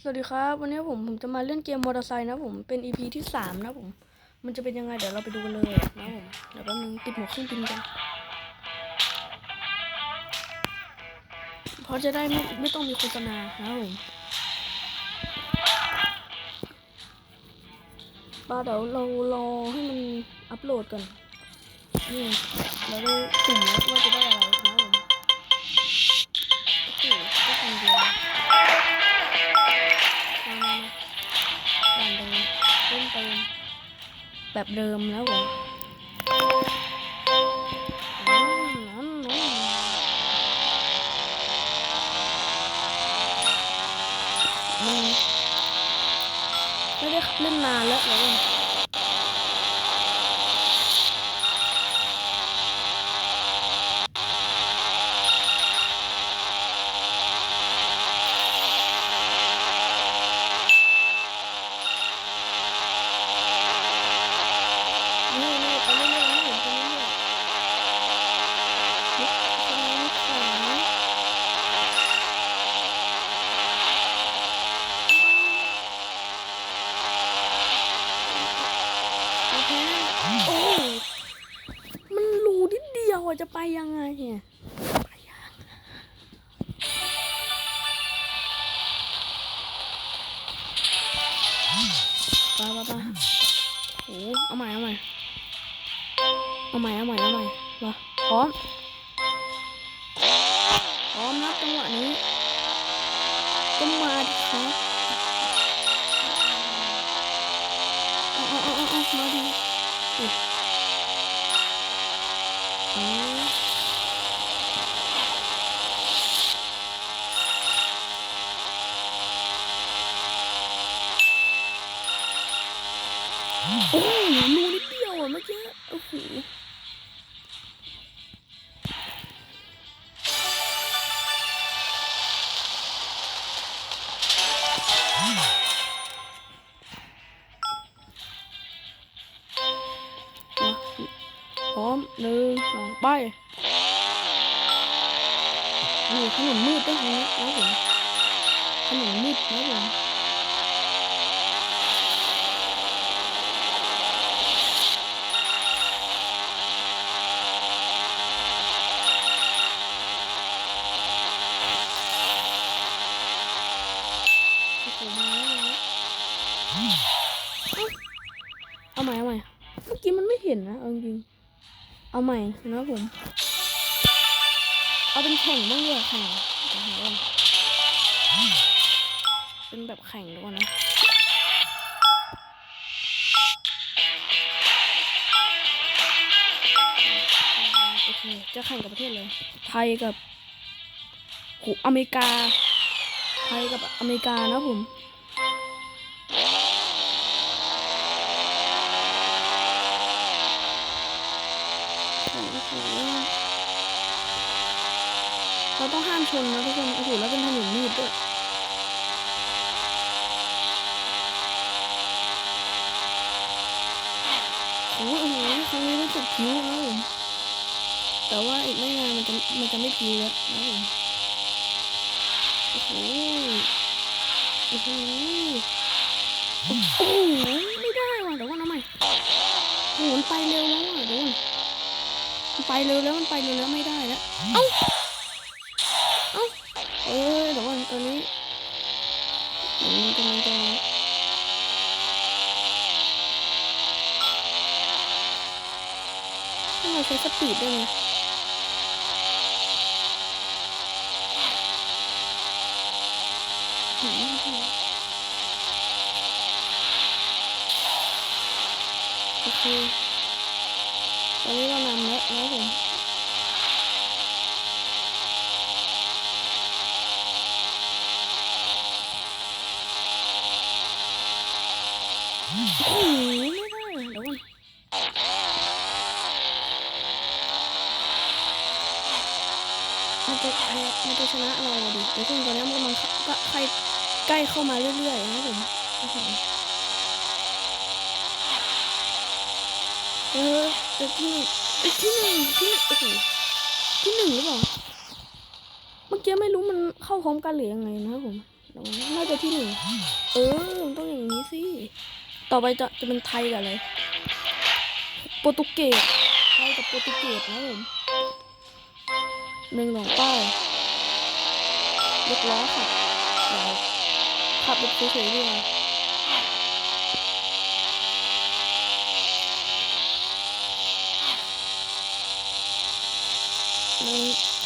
สวัสดีครับ วันนี้ผมผมจะมาเล่นเกมมอเตอร์ไซค์นะผมเป็น EP ที่สามนะผม มันจะเป็นยังไงเดี๋ยวเราไปดูกันเลยนะผมเดี๋ยวแป๊บนึงติดหมวกเครื่องบินกันเพราะจะได้ไม่ไม่ต้องมีโฆษณานะผมป้าเดี๋ยวเรารอให้มันอัปโหลดก่อนนี่เราได้สุ่มแล้วว่าจะได้อะไร แบบเดิมแล้วผมอืมอืมอืมมันไม่ได้เล่นนานแล้วเลยนี่นี่ไปเรื่อยๆนะผมไปเรื่อยๆนิดซ้ายนิดขวาโอเคโอ้ยมันรูนิดเดียวอะ จะไปยังไงเนี่ยไปไปไปโอ้เอาใหม่เอาใหม่เอาใหม่เอาใหม่เอาใหม่มาพร้อมพร้อมนะจังหวะนี้ก็มาดิครับเอาเอาเอาเอาเอามาดิอุ๊ยเอาโอ้โหรูนิดเดียวอะเมื่ อกี้โอ้โหมาพร้อมหนึ่งสองไปนี่ขนมมืดด้วยนะนะผมขนมมืดนะผมโอ้โหมาแล้วมาแล้วเอ้า เอาใหม่เอาใหม่เมื่อกี้มันไม่เห็นนะเอาจริงเอาใหม่นะผม เอาเป็นแข่งบ้างดีกว่าแข่งเดี๋ยวหาก่อนเป็นแบบแข่งดีกว่านะโอเคจะแข่งกับประเทศเลยไทยกับโหอเมริกาไทยกับอเมริกานะผม โอ้โห เราต้องห้ามชนนะทุกคนโอ้โหแล้วเป็นถนนมืดด้วยโอ้โหครั้งนี้รู้สึกผิวนะผมแต่ว่าอีกไม่นานมันจะมันจะไม่ผิวแล้วนะผมโอ้โหโอ้โหโอ้โหไม่ได้ว่ะเดี๋ยวก่อนนะใหม่โอ้โหมันไปเร็วแล้วอะเดี๋ยวก่อนมันไปเร็วแล้วมันไปเร็วแล้วไม่ได้แล้วเอ้า เอ้า เอ้ยเดี๋ยวก่อนตอนนี้มันกำลังจะ ใช้สปีดด้วยโอเคตอนนี้เรานำแล้วนะผม โอ้โหไม่ได้อะเดี๋ยวก่อนมันจะแพ้มัน จะชนะเราอะดิเดี๋ยวซึ่งตอนนี้มันกำลังใกล้ใกล้เข้ามาเรื่อยๆนะผมเออจะที่ที่หนึ่งที่หนึ่งโอ้โหที่หนึ่งหรือเปล่าเมื่อกี้ไม่รู้มันเข้าพร้อมกันหรือยังไงนะผมน่าจะที่หนึ่งเออต้องอย่างนี้สิต่อไปจะจะเป็นไทยกับอะไรโปรตุเกสไทยกับโปรตุเกสนะผมหนึ่งสองเป้า ยกล้อขับเดี๋ยวขับรถเฉยๆดีกว่า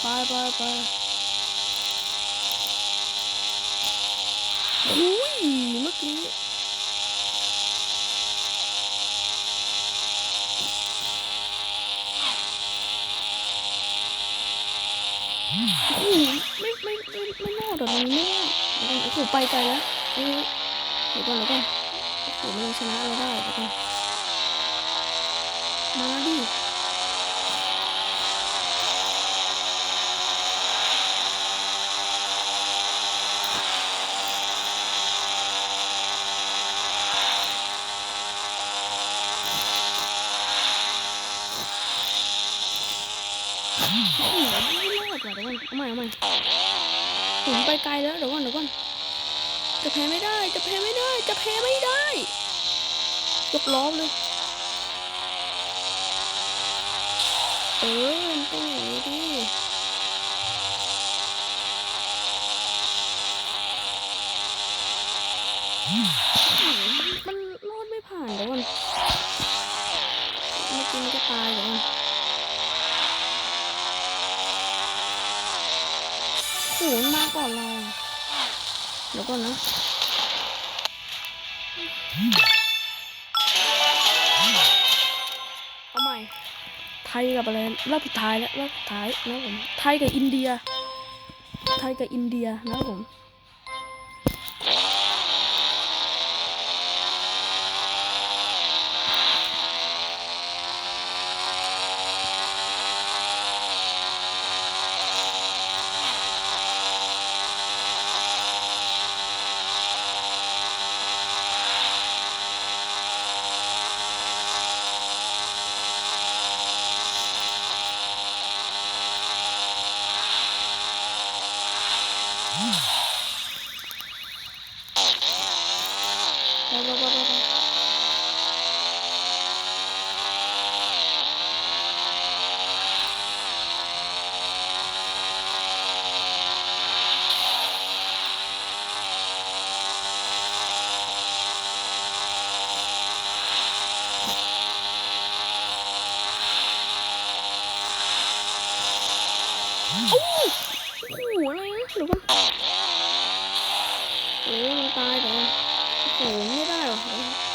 ไปไปไปหุ้ยเมื่อกี้ โอ้โหไม่ไม่ไม่ไม่รอดอะมันไม่รอดเดี๋ยวก่โอ้โหไปไกลแล้วเอ้ยเดี๋ยวก่อนเดี๋ยวก่อนโอ้โหมันชนะเราได้เดี๋ยวก่อนมาดิโอ้โหไม่รอดว่ะเดี๋ยวก่อนเอาให ม่เอาใหม่ผมไปไกลแล้วเดี๋ยวก่อนเดี๋ยวก่อนจะแพ้ไม่ได้จะแพ้ไม่ได้จะแพ้ไม่ได้ยกล้อเลยเออมันต้องอย่างนี้ดิมันรอดไม่ผ่านเดี๋ยวก่อนเมื่อกี้มันจะตายเดี๋ยวก่อน โอ้โหมันมาก่อนเราเดี๋ยวก่อนนะเอาใหม่ ไทยกับอะไรรอบสุดท้ายแล้วรอบสุดท้ายนะผมไทยกับอินเดีย ไทยกับอินเดียนะผม โอ้โหอะไรนะหรือว่าโอ้ยมันตายเดี๋ยวก่อนโอ้โหไม่ได้หรอ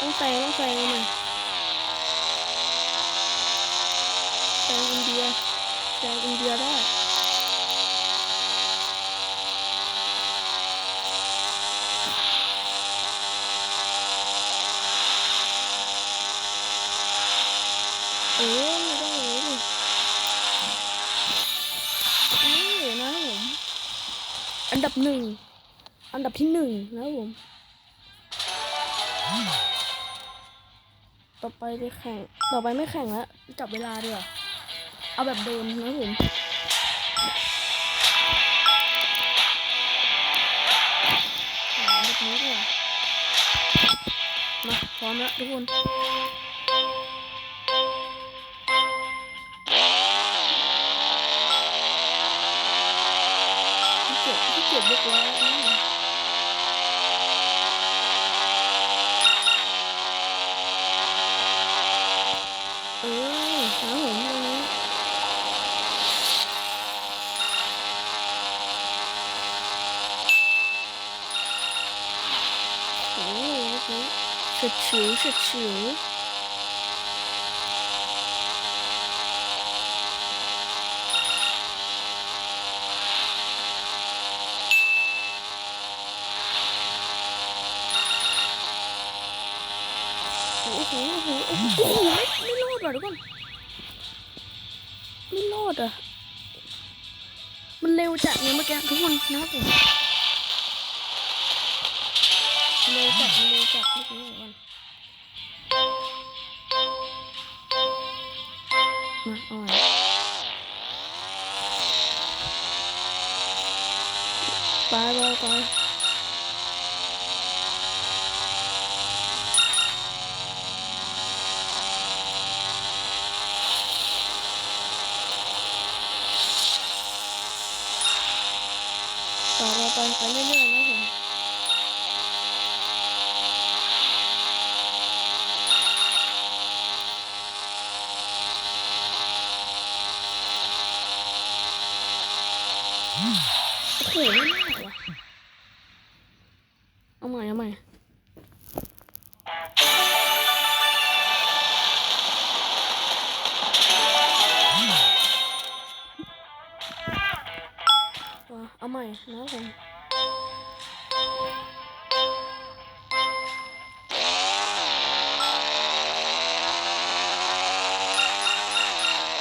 ต้องแซงต้องแซงมันแซงอินเดียแซงอินเดียได้ บหนึ่ง อันดับที่หนึ่งนะผม ต่อไปไปแข่ง ต่อไปไม่แข่งแล้ว จับเวลาดีกว่าเอาแบบเดิมนะผมแบบนี้ดีกว่ามาพร้อมแล้วทุกคน โอ้โหเมื่อกี้เฉียวเฉียวโอ้โหโอ้โหโอ้โหโอ้โหไม่ไม่รอดว่ะทุกคนไม่รอดอะ มันเร็วจัดเนี่ยเมื่อกี้ทุกคนนะครับผม รู้จักมันร็วจักพวกนี้ก่อนมาอ่อนไปไปไปไปไปเรื่อย ว่ะเอาใหม่นะผม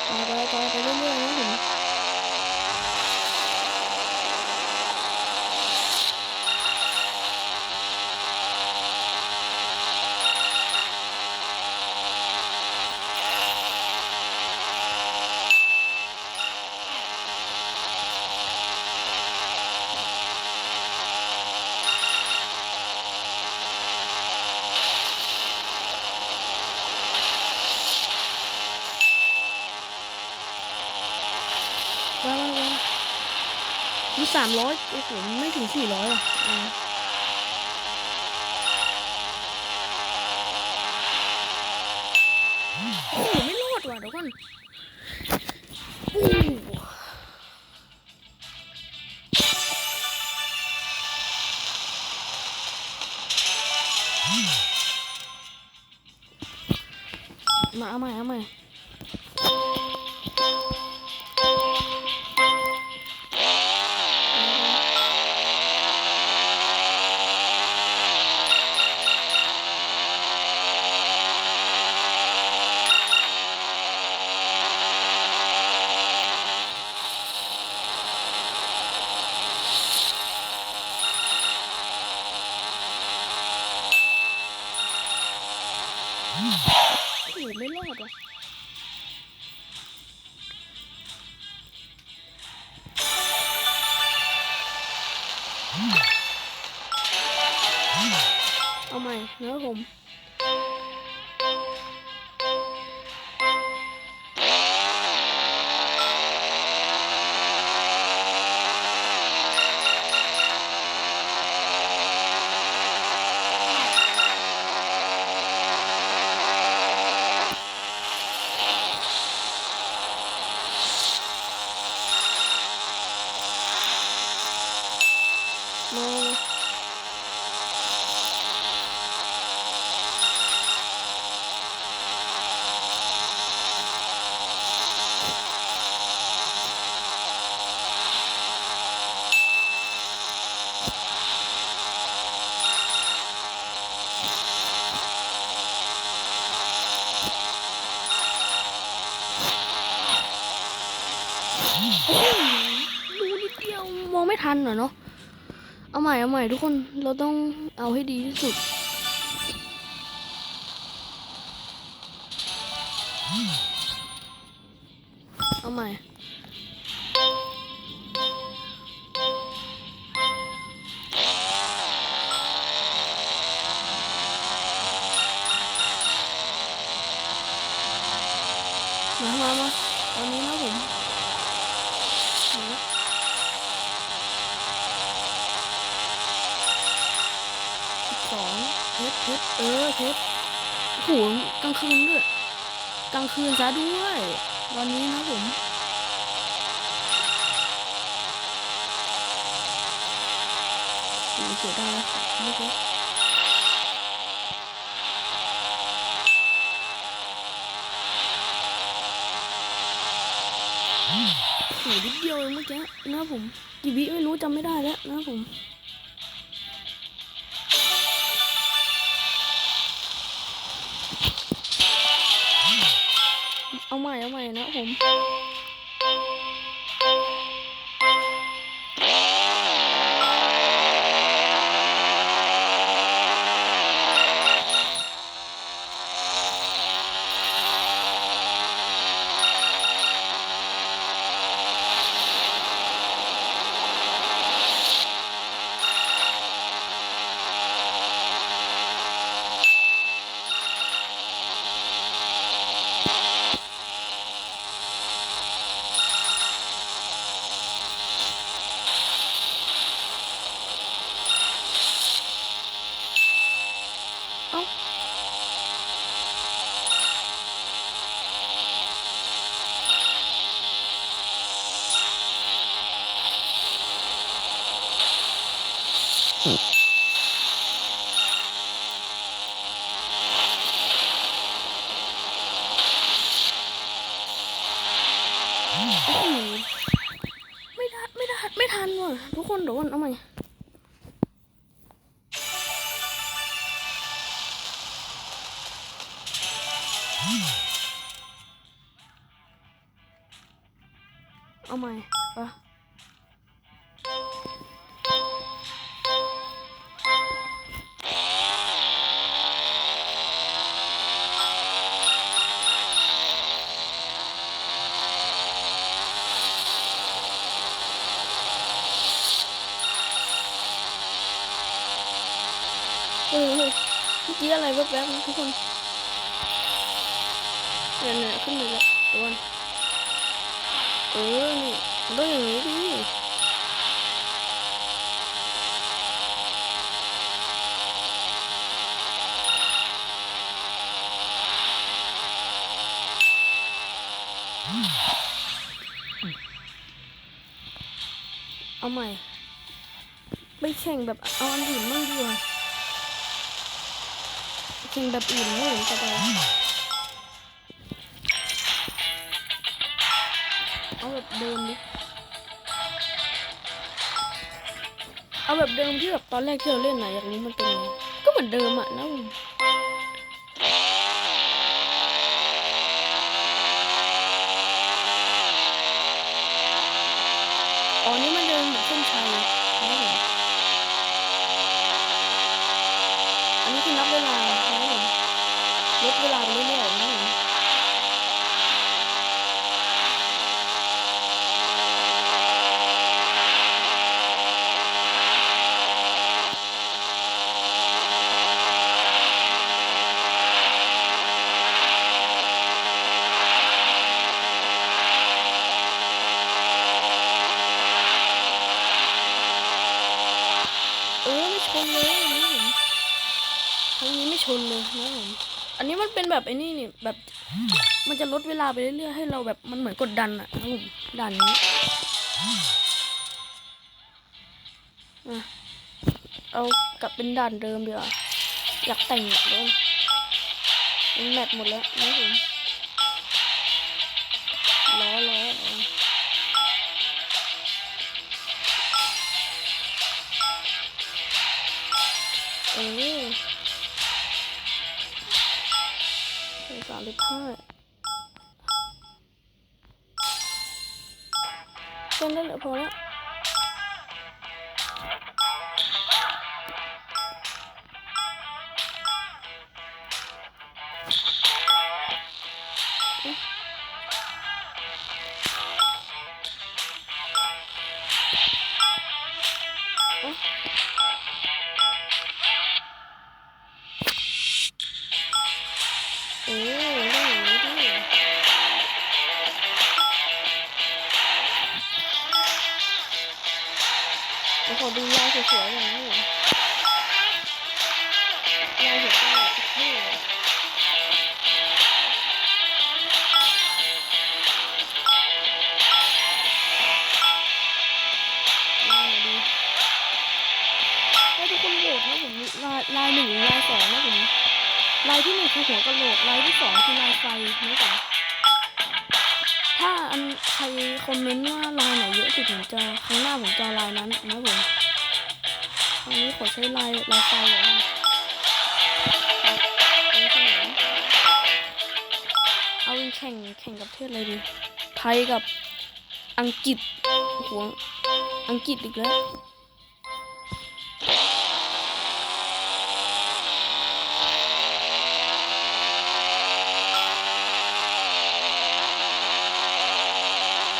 ไปไปไปไปเรื่อยๆนะผมว้าวว้าว มีสามร้อยโอ้โหไม่ถึงสี่ร้อยอะอ่าโอ้โหไม่รอดว่ะเดี๋ยวก่อน โห ม่เอาใหม่ทุกคนเราต้องเอาให้ดีที่สุด เอาใหม่างคืนซะด้วยวันนี้นะผมเสียดายแล้วค่ะไม่เพชรโอ้โหนิดเดียวเองเมื่อกี้นะผมกี่วิไม่รู้จำไม่ได้แล้วนะผม เอาใหม่เอาใหม่นะผม ทันว่ะทุกคนเดี๋ยววันเอาใหม่เอาใหม่ปะ มื่อกี้อะไรแวบทุกคนเนี่ยเนี่ยขึ้นไปแล้วเดี๋ยวก่อนเออนี่มันต้องอย่างนี้ดิเอาใหม่ไปแข่งแบบเอาอันอื่นบ้างดีกว่า แข่งแบบอื่นไม่เห็นจะไปเอาแบบเดิมดิเอาแบบเดิมที่แบบตอนแรกที่เราเล่นนะอย่ากรู้มันเป็นไงก็เหมือนเดิมอะนะมอ๋อนี่มันเดินเหมือนเส้นชัยนะผมอันนี้คือนับเวลา อันนี้มันเป็นแบบไอ้นี่นี่แบบ มันจะลดเวลาไปเรื่อยๆให้เราแบบมันเหมือนกดดันอะนะผมดันนี้เอากลับเป็นด่านเดิมเดียวอยากแต่งแบบเดิมมันแมทหมดแล้วนะผมล้อล้อามสิบห้าเส้นได้เหลือพอแล้ว ทุกคนโหวตนะผมลายลายหนึ่งลายสองนะผมลายที่หนึ่งคือหัวกระโหลกลายที่สองคือลายไฟนะจ๊ะถ้าอันใครคอมเมนต์ว่าลายไหนเยอะสุดผมจะครั้งหน้าผมจะลายนั้นนะผมครั้งนี้ขอใช้ลายลายไฟก่อนนะเอาอาเป็นแข่งแข่งกับเทศอะไรดีไทยกับอังกฤษหัวอังกฤษอีกแล้ว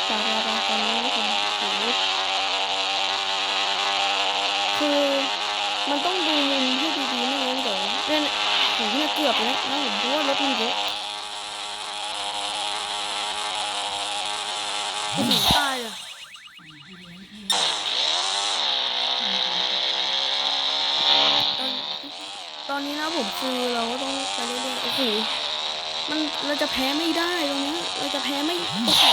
จากเราตอนนี้ผมโอ้โห คือมันต้องดูมุมให้ดีๆไม่งั้นเดี๋ยวเนี่ยผมเนี่ยเกือบแล้วนะผมเพราะว่ารถมันเยอะโอ้โหตายอะตอนตอนนี้นะผมคือเราก็ต้องไปเรื่อยๆโอ้โหมันเราจะแพ้ไม่ได้ตรงนี้ เราจะแพ้ไม่โอ้โห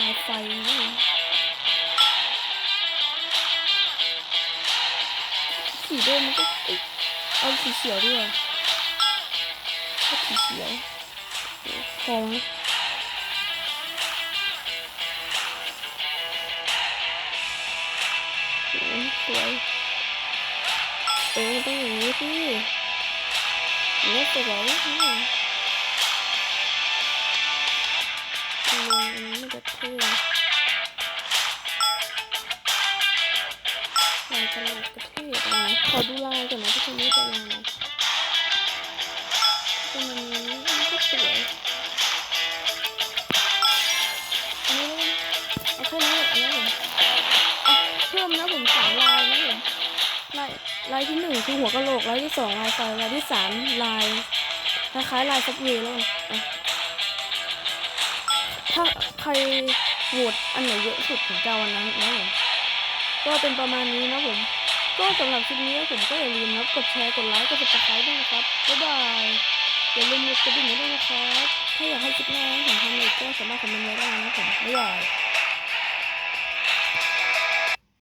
ลายไฟนี่สีเดิมมันก็เอ้ยเอาสีเขียวด้วยก็สีเขียวโอ้โหอมสวยเออต้องอย่างนี้สิอย่างนี้สวย นจะเท่ลายตลกกระเท่อะขอดูลายก่อนนะทุกคนนี่เป็นลายอะไรเป็นอันนี้มันก็สวยอันนี้เอาแค่นี้อันนี้ผมอะเพิ่มนะผมสามลายนะผมลายลายที่หนึ่งคือหัวกะโหลกลายที่สองลายไฟลายที่สามลายคล้ายๆลายซับเวย์แล้วอะ ถ้าใครโหวตอันไหนเยอะสุดถึงจะวันนั้นนะผมก็เป็นประมาณนี้นะผม ก็สำหรับคลิปนี้ผมก็อย่าลืมนะกดแชร์กดไลค์กดติดตามด้วยนะครับบ๊ายบายอย่าลืมกดกระดิ่งด้วยนะครับถ้าอยากให้คลิปหน้าผมทำอะไรก็สามารถคอมเมนต์ไว้ได้นะผมบ๊ายบาย